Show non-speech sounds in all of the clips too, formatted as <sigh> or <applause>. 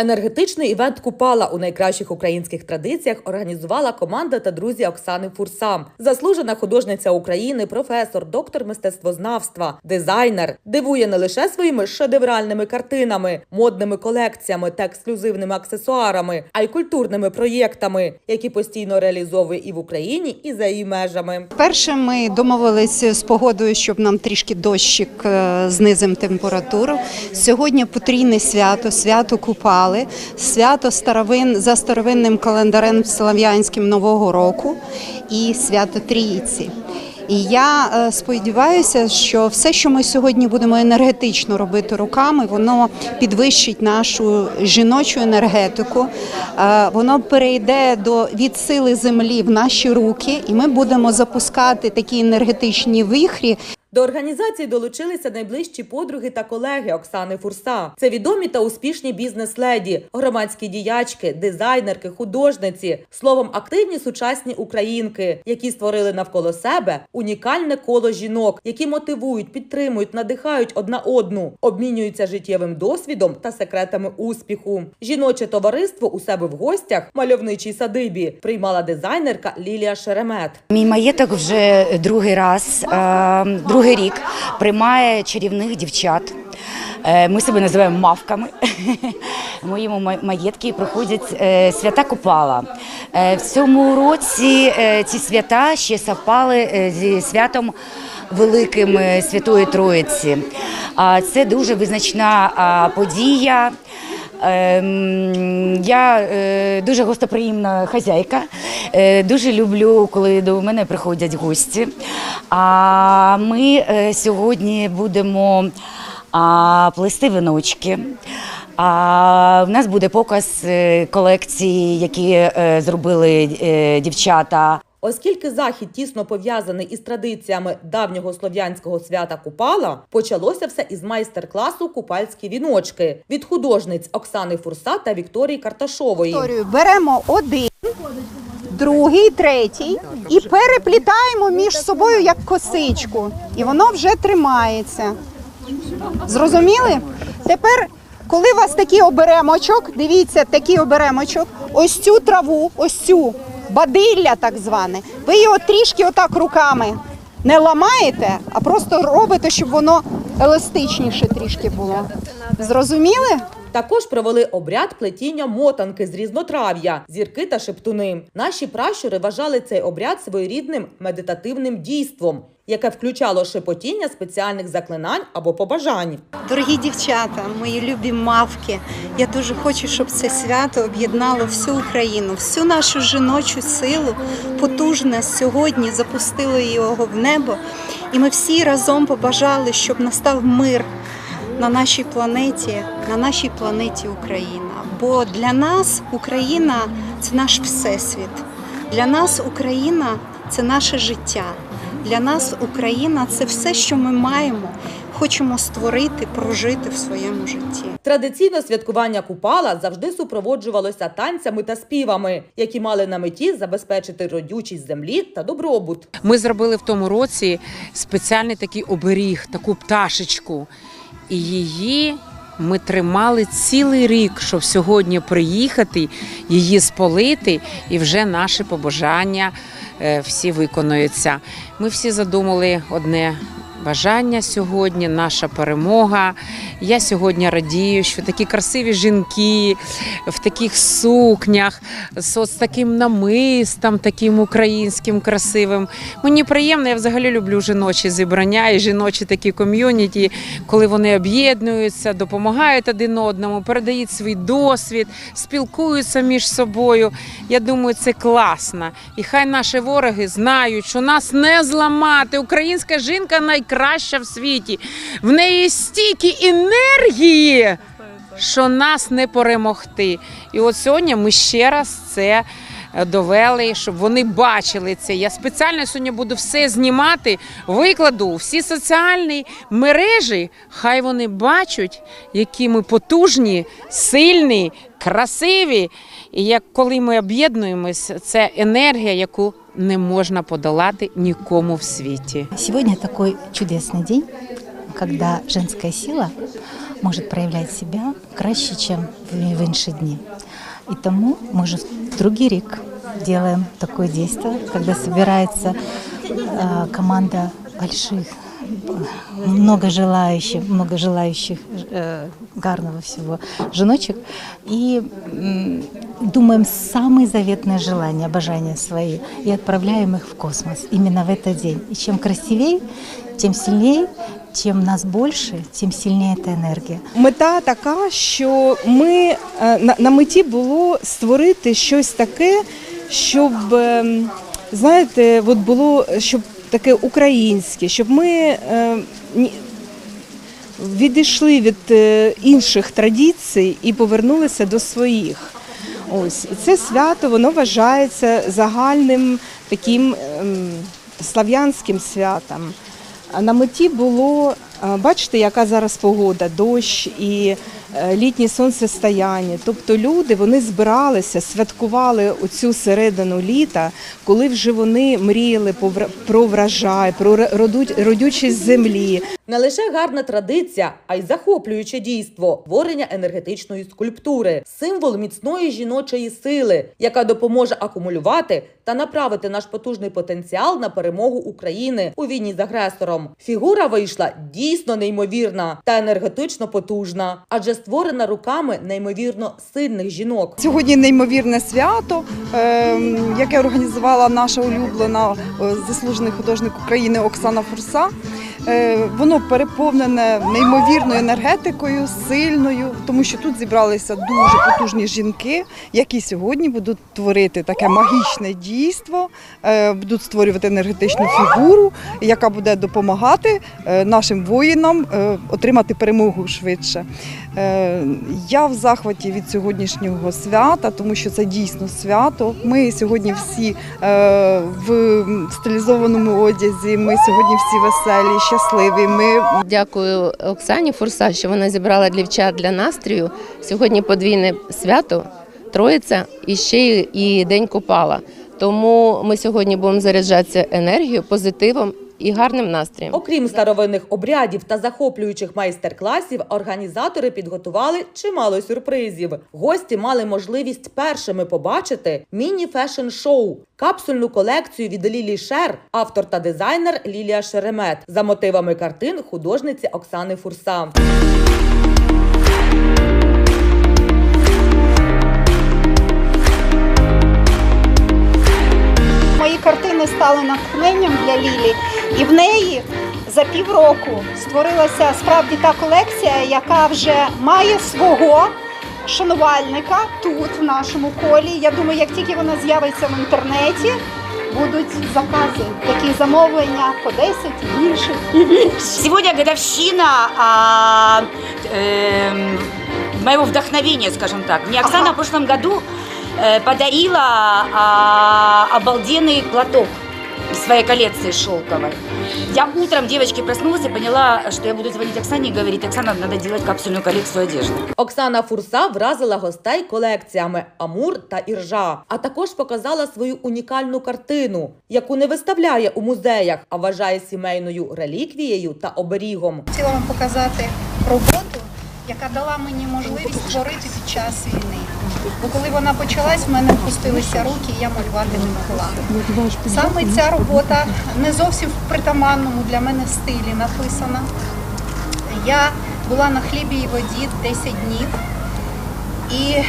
Енергетичний івент Купала у найкращих українських традиціях організувала команда та друзі Оксани Фурса. Заслужена художниця України, професор, доктор мистецтвознавства, дизайнер дивує не лише своїми шедевральними картинами, модними колекціями та ексклюзивними аксесуарами, а й культурними проєктами, які постійно реалізовує і в Україні, і за її межами. Перше, ми домовилися з погодою, щоб нам трішки дощик е, знизив температуру. Сьогодні потрійне свято, свято Купали, свято старовин за старовинним календарем Слав'янським Нового року і свято Трійці. І я е, сподіваюся, що все, що ми сьогодні будемо енергетично робити руками, воно підвищить нашу жіночу енергетику, е, воно перейде до від сили землі в наші руки, і ми будемо запускати такі енергетичні вихрі, До організації долучилися найближчі подруги та колеги Оксани Фурса. Це відомі та успішні бізнес-леді, громадські діячки, дизайнерки, художниці, словом, активні сучасні українки, які створили навколо себе унікальне коло жінок, які мотивують, підтримують, надихають одна одну, обмінюються життєвим досвідом та секретами успіху. Жіноче товариство у себе в гостях мальовничій садибі приймала дизайнерка Лілія Шеремет. Мій маєток вже другий раз, е, другий рік приймає чарівних дівчат. Е, Ми себе називаємо мавками. <laughs> В моєму ма- маєтку проходять е, свята Купала. Е, В цьому році ці свята ще совпали зі святом великим Святої Троїці. Це дуже визначна подія. Ем, Я е, дуже гостоприємна хазяйка. Е, Дуже люблю, коли до мене приходять гості. А ми е, сьогодні будемо плести віночки. А в нас буде показ колекції, які зробили дівчата. Оскільки захід тісно пов'язаний із традиціями давнього слов'янського свята Купала, почалося все із майстер-класу Купальські віночки від художниць Оксани Фурса та Вікторії Карташової. Історію беремо один, другий, третій і переплітаємо між собою як косичку. І воно вже тримається. Зрозуміли? Тепер, коли у вас такий оберемочок, дивіться, такий оберемочок, ось цю траву, ось цю бадилля так зване, ви його трішки отак руками не ламаєте, а просто робите, щоб воно еластичніше трішки було. Зрозуміли? Також провели обряд плетіння мотанки з різнотрав'я, зірки та шептуни. Наші пращури вважали цей обряд своєрідним медитативним дійством, яке включало шепотіння спеціальних заклинань або побажань. Дорогі дівчата, мої любі мавки, я дуже хочу, щоб це свято об'єднало всю Україну, всю нашу жіночу силу, потужне сьогодні запустило його в небо. І ми всі разом побажали, щоб настав мир на нашій планеті, на нашій планеті Україна. Бо для нас Україна це наш всесвіт. Для нас Україна це наше життя. Для нас Україна це все, що ми маємо, хочемо створити, прожити в своєму житті. Традиційно святкування Купала завжди супроводжувалося танцями та співами, які мали на меті забезпечити родючість землі та добробут. Ми зробили в тому році спеціальний такий оберіг, таку пташечку. І її ми тримали цілий рік, щоб сьогодні приїхати, її сполити, і вже наші побажання всі виконуються. Ми всі задумали одне. Бажання сьогодні, наша перемога. Я сьогодні радію, що такі красиві жінки в таких сукнях, з ось таким намистом, таким українським красивим. Мені приємно, я взагалі люблю жіночі зібрання і жіночі такі ком'юніті, коли вони об'єднуються, допомагають один одному, передають свій досвід, спілкуються між собою. Я думаю, це класно. І хай наші вороги знають, що нас не зламати. Українська жінка найкраща в світі. В неї стільки енергії що нас не перемогти. І от сьогодні ми ще раз це довели, щоб вони бачили це. Я спеціально сьогодні буду все знімати, викладу всі соціальні мережі. Хай вони бачать, які ми потужні, сильні, красиві. І як коли ми об'єднуємося, це енергія, яку не можна подолати нікому в світі. Сегодня такой чудесный день. когда женская сила может проявлять себя краще, чем в інші дні. И тому мы другий рік делаем такое действие, когда собирается э, команда больших, э, много желающих, много желающих э, гарного всего женочек, и м, думаем самые заветные желания, обожания свои, и отправляем их в космос именно в этот день. И чем красивее, тем сильнее, чем нас больше, тем сильнее эта энергия. Мета така, що ми е, на, на меті було створити щось таке, щоб ем, знаєте, от було щоб таке українське, щоб ми е, ні- відійшли від е, інших традицій і повернулися до своїх. Ось це свято воно вважається загальним таким ем, слав'янським святом. На меті було, е, бачите, яка зараз погода, дощ і е, літнє сонцестояння. Тобто люди вони збиралися, святкували оцю середину літа, коли вже вони мріяли про врожай, про родючість землі, Не лише гарна традиція, а й захоплююче дійство творення енергетичної скульптури, символ міцної жіночої сили, яка допоможе акумулювати та направити наш потужний потенціал на перемогу України у війні з агресором. Фігура вийшла дійсно неймовірна та енергетично потужна, адже створена руками неймовірно сильних жінок. Сьогодні неймовірне свято, ем, яке організувала наша улюблена е, заслужений художник України Оксана Фурса. Е, Воно переповнене неймовірною енергетикою, сильною, тому що тут зібралися дуже потужні жінки, які сьогодні будуть творити таке магічне дійство, е, будуть створювати енергетичну фігуру, яка буде допомагати е, нашим воїнам отримати перемогу швидше. Я в захваті від сьогоднішнього свята, тому що це дійсно свято. Ми сьогодні всі в стилізованому одязі. Ми сьогодні всі веселі, щасливі. Ми Дякую Оксані Фурса, що вона зібрала дівчат для настрію. Сьогодні подвійне свято, Троїця і ще і День Купала. Тому ми сьогодні будемо заряджатися енергією, позитивом і гарним настроєм. Окрім старовинних обрядів та захоплюючих майстер-класів, організатори підготували чимало сюрпризів. Гості мали можливість першими побачити міні-фешн-шоу, капсульну колекцію від Лілі Шер, автор та дизайнер Лілія Шеремет, за мотивами картин художниці Оксани Фурса. Мої картини стали натхненням для Лілі, і в неї за півроку створилася справді та колекція, яка вже має свого шанувальника тут, в нашому колі. Я думаю, як тільки вона з'явиться в інтернеті, будуть закази, такі замовлення по 10 і більше. Сегодня годовщина а, эм, моего вдохновения, скажем так. Мне Оксана Ага. в прошлом году э, подарила а, обалденный платок из своей коллекции шелковой. Я утром девочки проснулась и поняла, что я буду звонить Оксане и говорить, Оксана, надо делать капсульную коллекцию одежды. Оксана Фурса вразила гостей колекціями Амур та Іржа, а також показала свою унікальну картину, яку не виставляє у музеях, а вважає сімейною реліквією та оберігом. Хотіла вам показати роботу, яка дала мені можливість творити під час війни. Бо коли вона почалась, в мене опустилися руки, і я малювати не могла. Саме ця робота не зовсім в притаманному для мене стилі написана. Я була на хлібі і воді 10 днів, і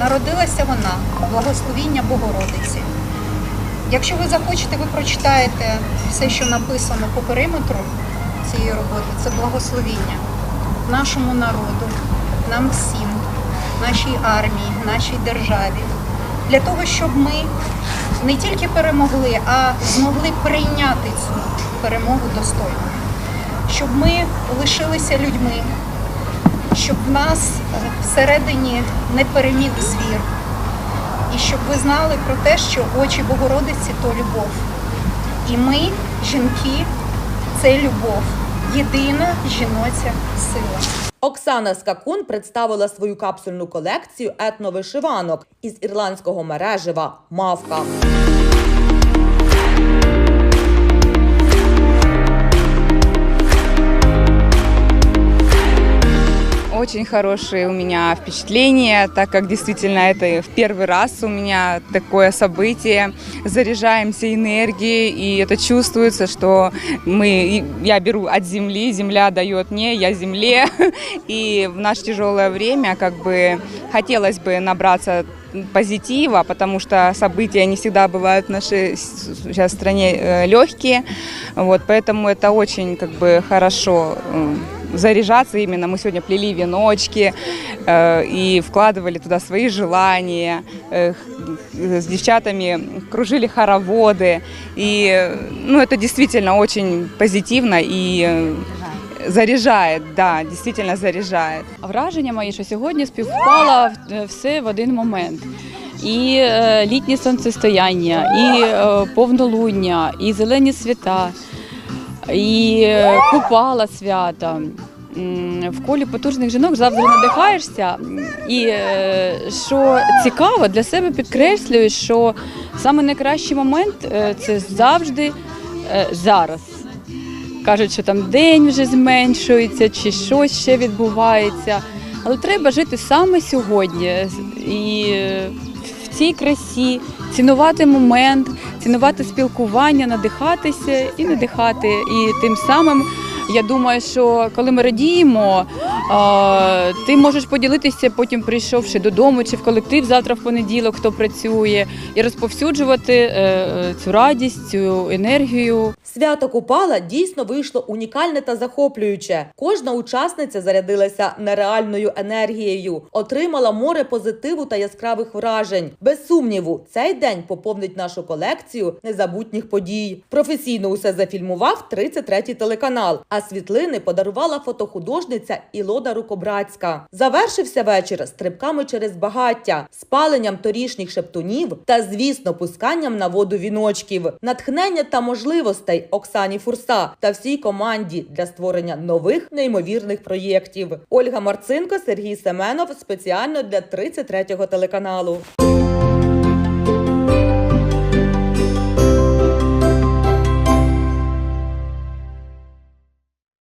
народилася вона, благословіння Богородиці. Якщо ви захочете, ви прочитаєте все, що написано по периметру цієї роботи. Це благословіння нашому народу, нам всім, нашій армії, нашій державі. Для того, щоб ми не тільки перемогли, а змогли прийняти цю перемогу достойно. Щоб ми лишилися людьми, щоб в нас е, всередині не переміг звір. І щоб ви знали про те, що очі Богородиці то любов. І ми, жінки, це любов, єдина жіноча сила. Оксана Скакун представила свою капсульну колекцію етновишиванок із ірландського мережева Мавка. Хорошие у меня впечатления, так как действительно это в первый раз у меня такое событие. Заряжаемся энергией, и это чувствуется, что мы, я беру от земли, земля дает мне, я земле. <laughs> И в наше тяжелое время как бы хотелось бы набраться позитива, потому что события не всегда бывают в нашей сейчас стране легкие. Вот, поэтому это очень как бы хорошо заряжаться именно. Мы сегодня плели веночки э, и вкладывали туда свои желания. Э, х- с девчатами кружили хороводы. И э, ну, это действительно очень позитивно и э, заряжает, да, действительно заряжает. Враження мої, що сьогодні співпало е, все в один момент. І е, літнє сонцестояння, і е, повнолуння, і зелені свята, і е, купала свята. В колі потужних жінок завжди надихаєшся. І е, що цікаво, для себе підкреслюю, що саме найкращий момент е, це завжди зараз. Кажуть, що там день вже зменшується, чи щось ще відбувається. Але треба жити саме сьогодні і в цій красі, цінувати момент, цінувати спілкування, надихатися і надихати. І тим самим я думаю, що коли ми радіємо, ти можеш поділитися потім, прийшовши додому чи в колектив завтра в понеділок, хто працює, і розповсюджувати е, е, цю радість, цю енергію. Свято Купала дійсно вийшло унікальне та захоплююче. Кожна учасниця зарядилася нереальною енергією, отримала море позитиву та яскравих вражень. Без сумніву, цей день поповнить нашу колекцію незабутніх подій. Професійно усе зафільмував 33-й телеканал, а світлини подарувала фотохудожниця Ілода Рукобрацька. Завершився вечір стрибками через багаття, спаленням торішніх шептунів та, звісно, пусканням на воду віночків, натхнення та можливостей Оксані Фурса та всій команді для створення нових неймовірних проєктів. Ольга Марцинко, Сергій Семенов спеціально для 33-го телеканалу.